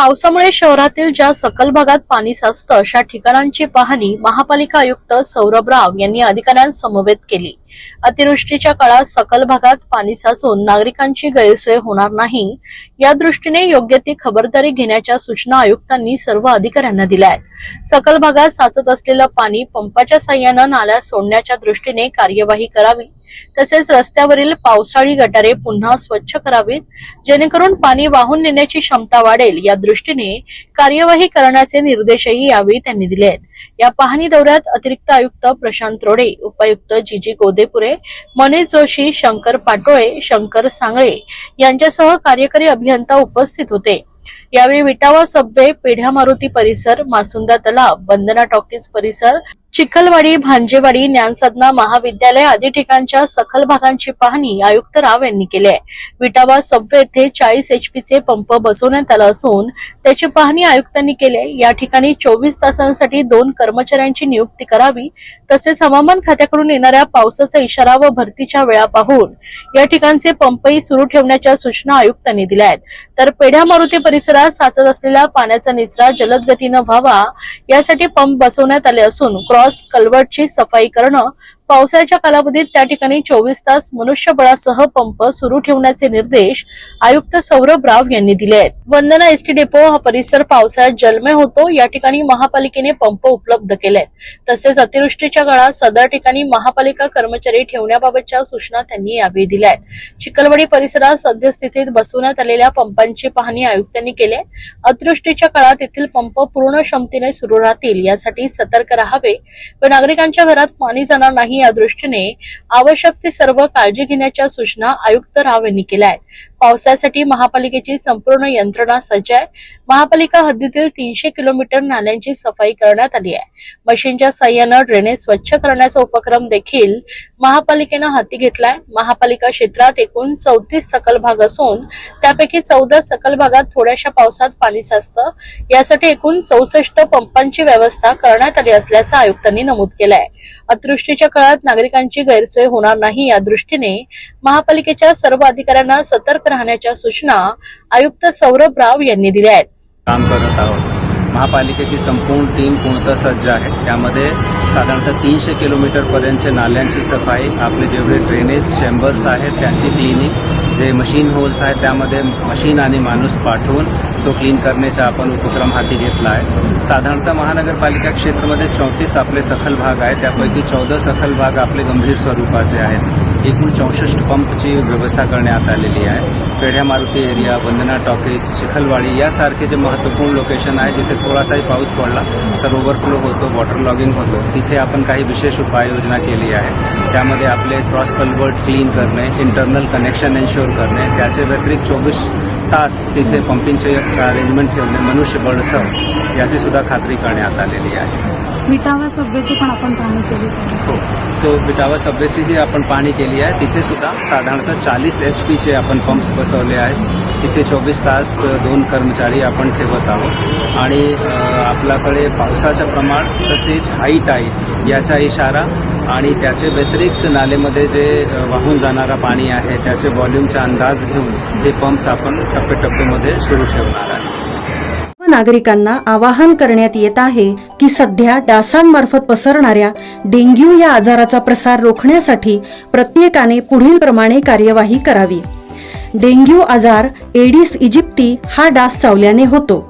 पावसामुळे शहरातील ज्या सकल भागात पाणी साचतं अशा ठिकाणांची पाहणी महापालिका आयुक्त सौरभ राव यांनी अधिकाऱ्यांसमवेत केली. अतिवृष्टीच्या काळात सकल भागात पाणी साचून नागरिकांची गैरसोय होणार नाही या दृष्टीने योग्य ती खबरदारी घेण्याच्या सूचना आयुक्तांनी सर्व अधिकाऱ्यांना दिल्या आहेत. सकल भागात साचत असलेलं पाणी पंपाच्या साह्यानं नाल्यात सोडण्याच्या दृष्टीने कार्यवाही करावी तसेच रस्त्यावरील पावसाळी गटारे पुन्हा स्वच्छ करावीत जेणेकरून पाणी वाहून नेण्याची क्षमता वाढेल या दृष्टीने कार्यवाही करण्याचे निर्देशही यावेळी त्यांनी दिले आहेत या पाहणी दौऱ्यात अतिरिक्त आयुक्त प्रशांत रोडे उपायुक्त जीजी गोदेपुरे मनीष जोशी शंकर पाटोळे शंकर सांगळे यांच्यासह कार्यकारी अभियंता उपस्थित होते. यावेळी विटावा सबवे पेढ्या मारुती परिसर मासुंदा तलाव वंदना टॉकीज परिसर चिखलवाडी भांजेवाडी ज्ञानसाधना महाविद्यालय आदी ठिकाणच्या सखल भागांची पाहणी आयुक्त राव यांनी केली आहे विटावा सबवे येथे चाळीस एचपीचे पंप बसवण्यात आला असून त्याची पाहणी आयुक्तांनी केली आहे. या ठिकाणी चोवीस तासांसाठी दोन कर्मचाऱ्यांची नियुक्ती करावी तसेच हवामान खात्याकडून येणाऱ्या पावसाचा इशारा व भरतीच्या वेळा पाहून या ठिकाणचे पंपही सुरू ठेवण्याच्या सूचना आयुक्तांनी दिल्या आहेत तर पेढ्या मारुती परिसरात साचत असलेला पाण्याचा निचरा जलद गतीनं व्हावा यासाठी पंप बसवण्यात आले असून क्रॉस कल्वर्टची सफाई करणं पावसाळ्याच्या कालावधीत त्या ठिकाणी चोवीस तास मनुष्यबळासह पंप सुरू ठेवण्याचे निर्देश आयुक्त सौरभ राव यांनी दिले आहेत. वंदना एसटी डेपो हा परिसर पावसाळ्यात जलमय होतो. या ठिकाणी महापालिकेने पंप उपलब्ध केले आहेत तसेच अतिवृष्टीच्या काळात सदर ठिकाणी महापालिका कर्मचारी ठेवण्याबाबतच्या सूचना त्यांनी यावेळी दिल्या आहेत. चिखलवाडी परिसरात सद्यस्थितीत बसवण्यात आलेल्या पंपांची पाहणी आयुक्तांनी केली आहे. अतिवृष्टीच्या काळात येथील पंप पूर्ण क्षमतेने सुरू राहतील यासाठी सतर्क राहावे. व नागरिकांच्या घरात पाणी जाणार नाही या दृष्टीने आवश्यक ती सर्व काळजी घेण्याच्या सूचना आयुक्त राव यांनी केल्या आहेत. पावसासाठी महापालिकेची संपूर्ण यंत्रणा सज्ज आहे. महापालिका हद्दीतील तीनशे किलोमीटर नाल्यांची सफाई करण्यात आली आहे. मशीनच्या सहाय्यानं ड्रेनेज स्वच्छ करण्याचा उपक्रम देखील महापालिकेनं हाती घेतलाय. महापालिका क्षेत्रात एकूण चौतीस सकल भाग असून त्यापैकी चौदा सकल भागात थोड्याशा पावसात पाणी साचतं. यासाठी एकूण चौसष्ट पंपांची व्यवस्था करण्यात आली असल्याचं आयुक्तांनी नमूद केलंय. अतिवृष्टीच्या काळात नागरिकांची गैरसोय होणार नाही या दृष्टीने महापालिकेच्या सर्व अधिकाऱ्यांना सतर्क राहण्याच्या सूचना आयुक्त सौरभ राव यांनी दिल्या आहेत. काम करत आहोत. महापालिकेची संपूर्ण टीम पूर्णतः सज्ज आहे. त्यामध्ये साधारणतः तीनशे किलोमीटर पर्यंत नाल्यांची सफाई आपले जेवढे ड्रेनेज चेंबर्स आहेत त्यांची क्लिनिंग जे मशीन होल्स आहेत त्यामध्ये मशीन आणि माणूस पाठवून तो क्लीन करण्याचा आपण उपक्रम हाती घेतला आहे. साधारणतः महानगरपालिका क्षेत्रामध्ये चौतीस आपले सखल भाग आहेत. त्यापैकी चौदा सखल भाग आपले गंभीर स्वरूपाचे आहेत. एकूण चौसष्ट पंपची व्यवस्था करण्यात आलेली आहे. पेढ्या मारुती एरिया वंदना टॉकीज चिखलवाडी यासारखे जे महत्त्वपूर्ण लोकेशन आहे जिथे थोडासाही पाऊस पडला तर ओव्हरफ्लो होतो वॉटर लॉगिंग होतो. तिथे आपण काही विशेष उपाययोजना केली आहे. त्यामध्ये आपले क्रॉस कल्वर्ट क्लीन करणे इंटरनल कनेक्शन एन्श्योर करणे त्याचे व्यतिरिक्त चोवीस तास तिथे पंपिंगचे अरेंजमेंट ठेवणे मनुष्यबळसह याची सुद्धा खात्री करण्यात आलेली आहे. विटावा सभ्यची पण आपण पाहणी केली हो. सो बिटावा सभेचीही आपण पाहणी केली आहे. तिथे सुद्धा साधारणतः चाळीस एच पीचे आपण पंप्स बसवले आहेत. तिथे चोवीस तास दोन कर्मचारी आपण ठेवत आहोत. आणि आपल्याकडे पावसाचं प्रमाण तसेच हाईट आहे याचा इशारा. आणि त्याचे व्यतिरिक्त नालेमध्ये जे वाहून जाणारा पाणी आहे त्याचे व्हॉल्यूमचा अंदाज घेऊन हे पंप्स आपण टप्प्याटप्प्यामध्ये सुरू ठेवणार आहे. नागरिकांना आवाहन करण्यात येत आहे की सध्या डासांमार्फत पसरणाऱ्या डेंग्यू या आजाराचा प्रसार रोखण्यासाठी प्रत्येकाने पुढील प्रमाणे कार्यवाही करावी. डेंग्यू आजार एडिस इजिप्ती हा डास चावल्याने होतो.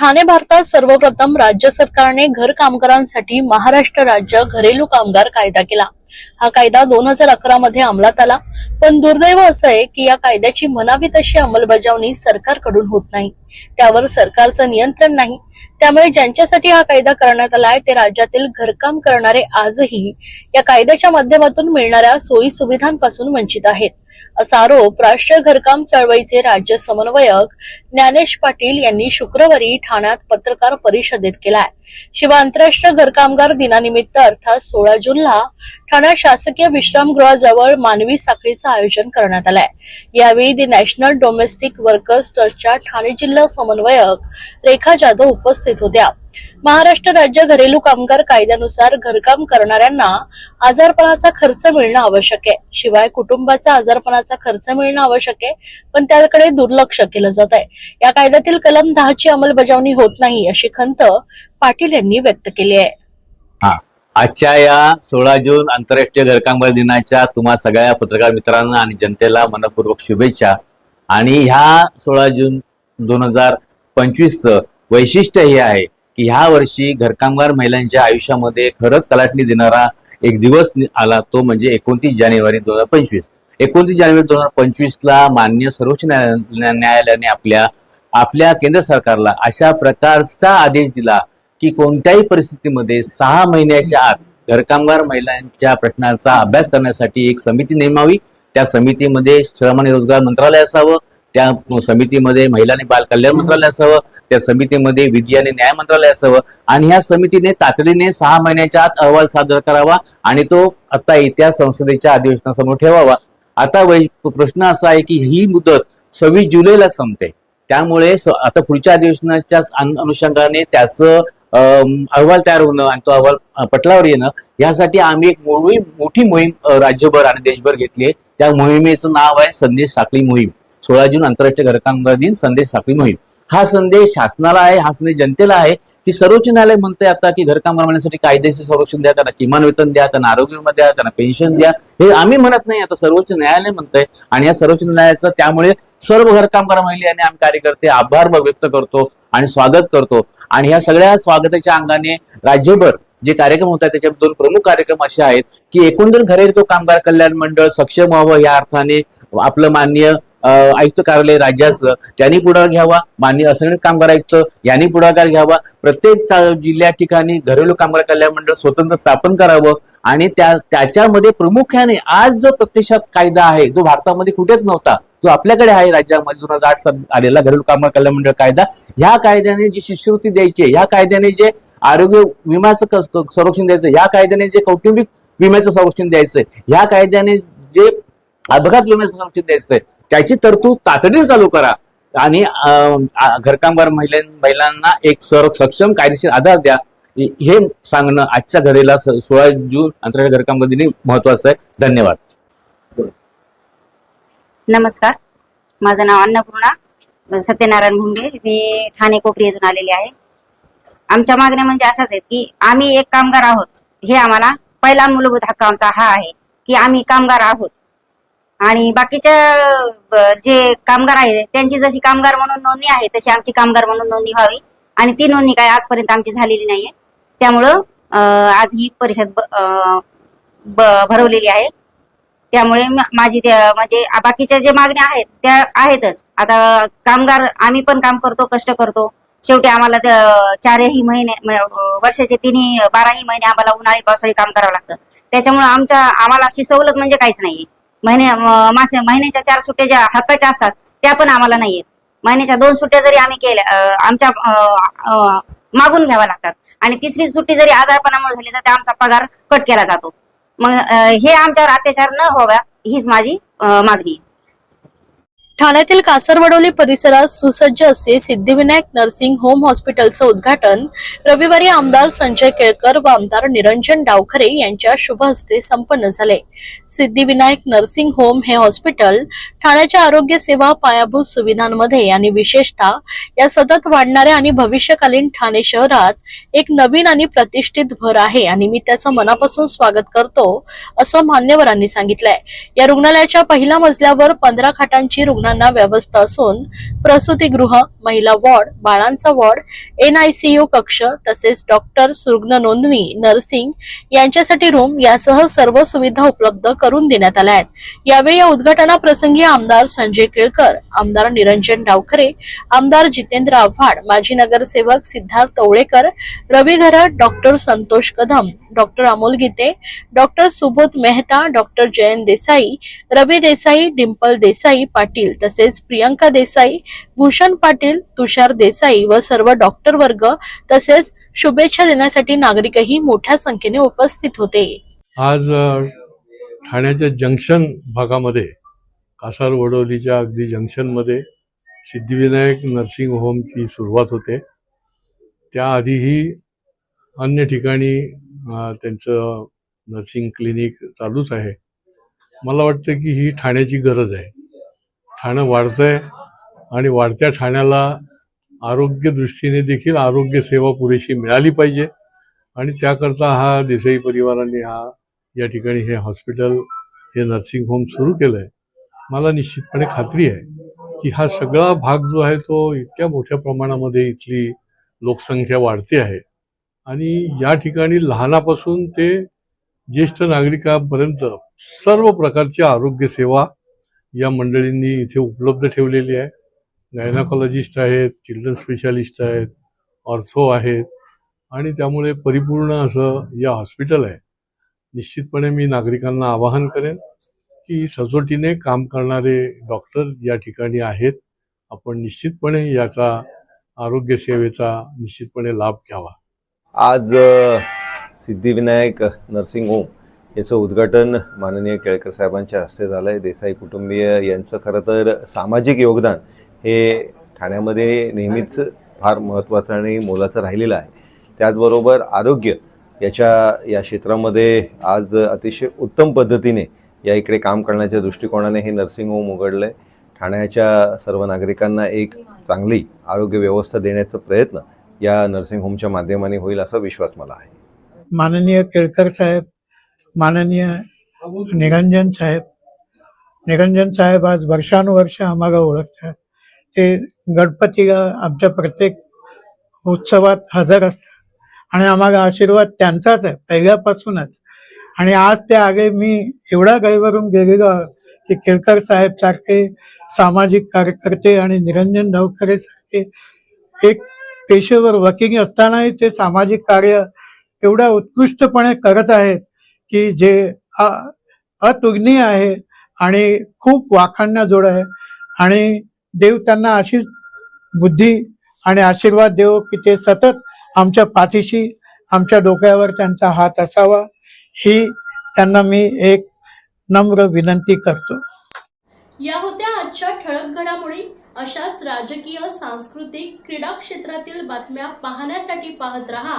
ठाणे भारतात सर्वप्रथम राज्य सरकारने घर कामगारांसाठी महाराष्ट्र राज्य घरेलू कामगार कायदा केला. हा कायदा दोन हजार अकरा मध्ये अंमलात आला. पण दुर्दैव असं आहे की या कायद्याची म्हणावी तशी अंमलबजावणी सरकारकडून होत नाही. त्यावर सरकारचं नियंत्रण नाही. त्यामुळे ज्यांच्यासाठी हा कायदा करण्यात आलाय ते राज्यातील घरकाम करणारे आजही या कायद्याच्या माध्यमातून मिळणाऱ्या सोयी सुविधांपासून वंचित आहेत. असा आरोप राष्ट्रीय घरकाम चळवळीचे राज्य समन्वयक ज्ञानेश पाटील यांनी शुक्रवारी ठाण्यात पत्रकार परिषदेत केलाय. शिवाय आंतरराष्ट्रीय घरकामगार दिनानिमित्त अर्थात सोळा जूनला ठाण्यात शासकीय विश्रामगृहाजवळ मानवी साखळीचं आयोजन करण्यात आलंय. यावेळी दी नॅशनल डोमेस्टिक वर्कर्स ट्रस्टच्या ठाणे जिल्हा समन्वयक रेखा जाधव उपस्थित होत्या. महाराष्ट्र राज्य घरेलू कामगार कायद्यानुसार घरकाम करणाऱ्यांना आजारपणाचा खर्च मिळणं आवश्यक आहे. शिवाय कुटुंबाचा आजारपणाचा खर्च मिळणं आवश्यक आहे पण त्याकडे दुर्लक्ष केलं जात आहे. या कायद्यातील कलम दहाची अंमलबजावणी होत नाही अशी खंत पाटील यांनी व्यक्त केली आहे. आजच्या या सोळा जून आंतरराष्ट्रीय घरकामगार दिनाच्या तुम्हा सगळ्या पत्रकार मित्रांना आणि जनतेला मनपूर्वक शुभेच्छा. आणि ह्या सोळा जून दोन हजार पंचवीसचं वैशिष्ट्य हे आहे की ह्या वर्षी घरकामगार महिलांच्या आयुष्यामध्ये खरंच कलाटणी देणारा एक दिवस आला तो म्हणजे एकोणतीस जानेवारी दोन हजार पंचवीस. एकोणतीस जानेवारी दोन हजार पंचवीसला मान्य सर्वोच्च न्यायालयाने आपल्या आपल्या केंद्र सरकारला अशा प्रकारचा आदेश दिला. की कोणत्याही परिस्थितीमध्ये सहा महिन्याच्या आत घरकामगार महिलांच्या प्रश्नाचा अभ्यास करण्यासाठी एक समिती नेमावी. त्या समितीमध्ये श्रम आणि रोजगार मंत्रालय असावं. त्या समितीमध्ये महिला आणि बाल कल्याण मंत्रालय असावं. त्या समितीमध्ये विधी आणि न्याय मंत्रालय असावं. आणि ह्या समितीने तातडीने सहा महिन्याच्या आत अहवाल सादर करावा आणि तो आता येत्या संसदेच्या अधिवेशनासमोर ठेवावा. आता वै प्रश्न असा आहे की ही मुदत सव्वीस जुलैला संपते. त्यामुळे स- आता पुढच्या अधिवेशनाच्या अनु- अनुषंगाने त्याचं अहवाल तयार होणं आणि तो अहवाल पटलावर येणं यासाठी आम्ही एक मोठी मोहीम राज्यभर आणि देशभर घेतली आहे. त्या मोहिमेचं नाव आहे संदेश साखळी मोहीम. सोळा जून आंतरराष्ट्रीय घरकामगार दिन संदेश साखळी मोहीम. हा संदेश शासनाला आहे हा संदेश जनतेला आहे. की सर्वोच्च न्यायालय म्हणते आता की घरकाम करण्यासाठी कायदेशीर संरक्षण द्या त्यांना किमान वेतन द्या त्यांना आरोग्य विमा द्या त्यांना पेन्शन द्या. हे आम्ही म्हणत नाही आता सर्वोच्च न्यायालय म्हणतंय. आणि या सर्वोच्च न्यायालयाचं त्यामुळे सर्व घरकामगार आणि आम्ही कार्यकर्ते आभार व्यक्त करतो आणि स्वागत करतो. आणि ह्या सगळ्या स्वागताच्या अंगाने राज्यभर जे कार्यक्रम होत आहेत त्याच्यात दोन प्रमुख कार्यक्रम असे आहेत की एकंदर घरेलू कामगार कल्याण मंडळ सक्षम व्हावं या अर्थाने आपलं मान्य आयुक्त कार्यालय राज्याचं त्यांनी पुढाकार घ्यावा मान्य असंघटित कामगार आयुक्त यांनी पुढाकार घ्यावा. प्रत्येक जिल्ह्या ठिकाणी घरेलू कामगार कल्याण मंडळ स्वतंत्र स्थापन करावं आणि त्या त्याच्यामध्ये प्रामुख्याने आज जो प्रत्यक्षात कायदा आहे जो भारतामध्ये कुठेच नव्हता जो आपल्याकडे आहे राज्यामध्ये दोन हजार आठ साली आलेला घरेलू कामगार कल्याण मंडळ कायदा ह्या कायद्याने जी शिष्यवृत्ती द्यायची ह्या कायद्याने जे आरोग्य विम्याचं कस- संरक्षण द्यायचं ह्या कायद्याने जे कौटुंबिक विम्याचं संरक्षण द्यायचं ह्या कायद्याने जे अपघात विम्याचं संरक्षण द्यायचंय त्याची तरतूद तातडीने चालू करा. आणि घरकामगार महिला महिलांना एक सर सक्षम कायदेशीर आधार द्या. हे सांगणं आजच्या घडीला सोळा जून आंतरराष्ट्रीय घरकामगार दिनी महत्वाचं आहे. धन्यवाद. नमस्कार. माझं नाव अन्नपूर्णा सत्यनारायण भुंगे. मी ठाणे कोपरी येथून आलेले आहे. आमच्या मागण्या म्हणजे अशाच आहेत की आम्ही एक कामगार आहोत. हे आम्हाला पहिला मूलभूत हक्क आमचा हा आहे की आम्ही कामगार आहोत. आणि बाकीच्या जे कामगार आहेत त्यांची जशी कामगार म्हणून नोंदणी आहे तशी आमची कामगार म्हणून नोंदणी व्हावी. आणि ती नोंदणी काय आजपर्यंत आमची झालेली नाहीये. त्यामुळं आज ही परिषद भरवलेली आहे. त्यामुळे माझी म्हणजे बाकीच्या जे मागण्या आहेत त्या आहेतच. आता कामगार आम्ही पण काम करतो कष्ट करतो. शेवटी आम्हाला चारही महिने वर्षाचे तिन्ही बाराही महिने आम्हाला उन्हाळी पावसाळी काम करावं लागतं. त्याच्यामुळे आमच्या आम्हाला अशी सवलत म्हणजे काहीच नाहीये. महिने मासे महिन्याच्या चार सुट्ट्या ज्या हक्काच्या असतात त्या पण आम्हाला नाहीयेत. महिन्याच्या दोन सुट्ट्या जरी आम्ही केल्या आमच्या मागून घ्याव्या लागतात. आणि तिसरी सुट्टी जरी आजारपणामुळे झाली तर त्या आमचा पगार कट केला जातो. मग हे आमच्यावर अत्याचार न व्हावा हीच माझी मागणी आहे. ठाण्यातील कासरवडोली परिसरात सुसज्ज असे सिद्धिविनायक नर्सिंग होम हॉस्पिटलचं उद्घाटन रविवारी आमदार संजय केळकर व आमदार निरंजन डावखरे यांच्या शुभ हस्ते संपन्न झाले. सिद्धिविनायक नर्सिंग होम हे हॉस्पिटल ठाण्याच्या आरोग्य सेवा पायाभूत सुविधांमध्ये आणि विशेषतः या सतत वाढणाऱ्या आणि भविष्यकालीन ठाणे शहरात एक नवीन आणि प्रतिष्ठित भर आहे आणि मी त्याचं मनापासून स्वागत करतो असं मान्यवरांनी सांगितलंय. या रुग्णालयाच्या पहिल्या मजल्यावर पंधरा खाटांची रुग्ण रुग्णांना व्यवस्था असून प्रसूतीगृह महिला वॉर्ड बाळांचा वॉर्ड एनआयसीयू कक्ष तसेच डॉक्टर रुग्ण नोंदणी नर्सिंग यांच्यासाठी रूम यासह सर्व सुविधा उपलब्ध करून देण्यात आल्या आहेत. यावेळी या उद्घाटनाप्रसंगी आमदार संजय केळकर आमदार निरंजन डावखरे आमदार जितेंद्र आव्हाड माजी नगरसेवक Siddharth Tawalekar Ravi Gharat doctor Santosh Kadam doctor Amol Gite doctor Subodh Mehta doctor Jayant Desai Ravi Desai Dimple Desai Patil तसेच प्रियंका देसाई भूषण पाटील तुषार देसाई व सर्व डॉक्टर वर्ग तसेच शुभेच्छा देण्यासाठी नागरिकही मोठ्या संख्येने उपस्थित होते. आज ठाण्याच्या जंक्शन भागामध्ये कासार वडोलीच्या अगदी जंक्शनमध्ये सिद्धिविनायक नर्सिंग होमची सुरुवात होते. त्याआधीही अन्य ठिकाणी त्यांचं नर्सिंग क्लिनिक चालूच आहे. मला वाटतं की ही ठाण्याची गरज आहे. ठाणं वाढतंय आणि वाढत्या ठाण्याला आरोग्य दृष्टीने देखील आरोग्य सेवा पुरेशी मिळाली पाहिजे. आणि त्याकरता हा देसाई परिवाराने हा या ठिकाणी हे हॉस्पिटल हे नर्सिंग होम सुरू केलं आहे मला निश्चितपणे खात्री आहे की हा सगळा भाग जो आहे तो इतक्या मोठ्या प्रमाणामध्ये इथली लोकसंख्या वाढते आहे. आणि या ठिकाणी लहानापासून ते ज्येष्ठ नागरिकांपर्यंत सर्व प्रकारची आरोग्य सेवा या मंडळींनी इथे उपलब्ध ठेवलेली आहे. गायनाकॉलॉजिस्ट आहेत चिल्ड्रन स्पेशालिस्ट आहेत ऑर्थो आहेत. आणि त्यामुळे परिपूर्ण असं या हॉस्पिटल आहे. निश्चितपणे मी नागरिकांना आवाहन करेन की सचोटीने काम करणारे डॉक्टर या ठिकाणी आहेत. आपण निश्चितपणे याचा आरोग्य सेवेचा निश्चितपणे लाभ घ्यावा. आज सिद्धिविनायक नर्सिंग होम याचं उद्घाटन माननीय केळकर साहेबांच्या हस्ते झालं आहे देसाई कुटुंबीय यांचं खरं तर सामाजिक योगदान हे ठाण्यामध्ये नेहमीच फार महत्त्वाचं आणि मोलाचं राहिलेलं आहे. त्याचबरोबर आरोग्य याच्या या क्षेत्रामध्ये आज अतिशय उत्तम पद्धतीने या इकडे काम करण्याच्या दृष्टिकोनाने हे नर्सिंग होम उघडलं आहे ठाण्याच्या सर्व नागरिकांना एक चांगली आरोग्य व्यवस्था देण्याचा प्रयत्न या नर्सिंग होमच्या माध्यमाने होईल असा विश्वास मला आहे. माननीय केळकर साहेब माननीय निरंजन साहेब. निरंजन साहेब आज वर्षानुवर्ष आम्हाला ओळखतात. ते गणपतीला आमच्या प्रत्येक उत्सवात हजर असतात. आणि आम्हाला आशीर्वाद त्यांचाच आहे पहिल्यापासूनच. आणि आज ते आगे मी एवढा गैवरून गेलेलो की केळकर साहेब सारखे सामाजिक कार्यकर्ते आणि निरंजन नवखरे सारखे एक पेशेवर वकील असतानाही ते सामाजिक कार्य एवढ्या उत्कृष्टपणे करत आहेत. की जे अतुग्नी आहे आणि खूप वाखाणण्याजोड आहे. आणि देव त्यांना अशीच बुद्धी आणि आशीर्वाद देव की ते सतत आमच्या पाठीशी आमच्या डोक्यावर त्यांचा हात असावा ही त्यांना मी एक नम्र विनंती करतो. या होत्या आजच्या ठळक घडामोडी अशाच राजकीय सांस्कृतिक क्रीडा क्षेत्रातील बातम्या पाहण्यासाठी पाहत रहा.